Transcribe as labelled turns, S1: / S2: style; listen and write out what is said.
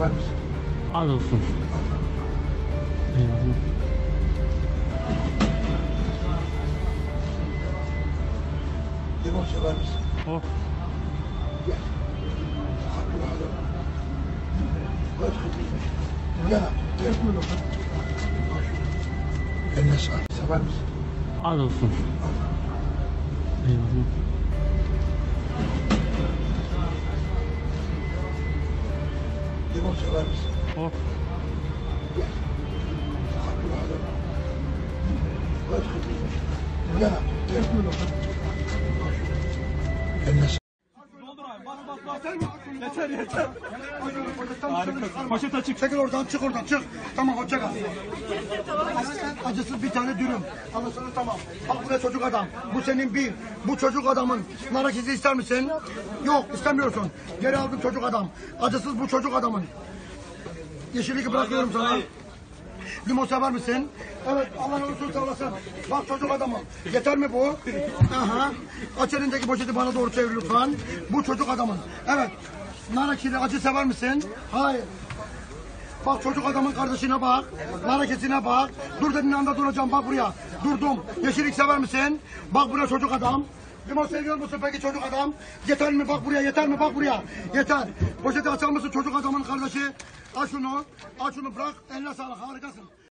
S1: sever misin?
S2: Az olsun. Eyvallah.
S1: Limon sever misin?
S2: Oh.
S1: Gel. Haklı adam. Hoş geldin. Gel. Gel böyle bak. Eline sağlık. Sever misin?
S2: Az olsun. Eyvallah.
S1: Limon sever misin?
S2: Oh.
S1: Gel.
S3: Yeter yeter. Harika. Poşet açık. Çekil oradan çık oradan çık. Tamam hoşça kal. Acısız bir tane dürüm. Anlasana tamam. Bak buraya çocuk adam. Bu senin bir. Bu çocuk adamın. Nar izi ister misin? Yok istemiyorsun. Geri aldım çocuk adam. Acısız bu çocuk adamın. Yeşillik bırakıyorum sana. Limon sever misin? Evet Allah olsun sağlasın. Bak çocuk adamım. Yeter mi bu? Aha. Aç elindeki poşeti bana doğru çevir lütfen. Bu çocuk adamın. Evet. Nar ekşili acı sever misin? Hayır. Bak çocuk adamın kardeşine bak. Nar ekşisine bak. Dur dediğin anda duracağım bak buraya. Durdum. Yeşillik sever misin? Bak buraya çocuk adam. Limon seviyor musun peki çocuk adam? Yeter mi bak buraya yeter mi bak buraya. Yeter. Poşeti açar mısın çocuk adamın kardeşi? Aç şunu. Aç şunu bırak. Eline sağlık harikasın.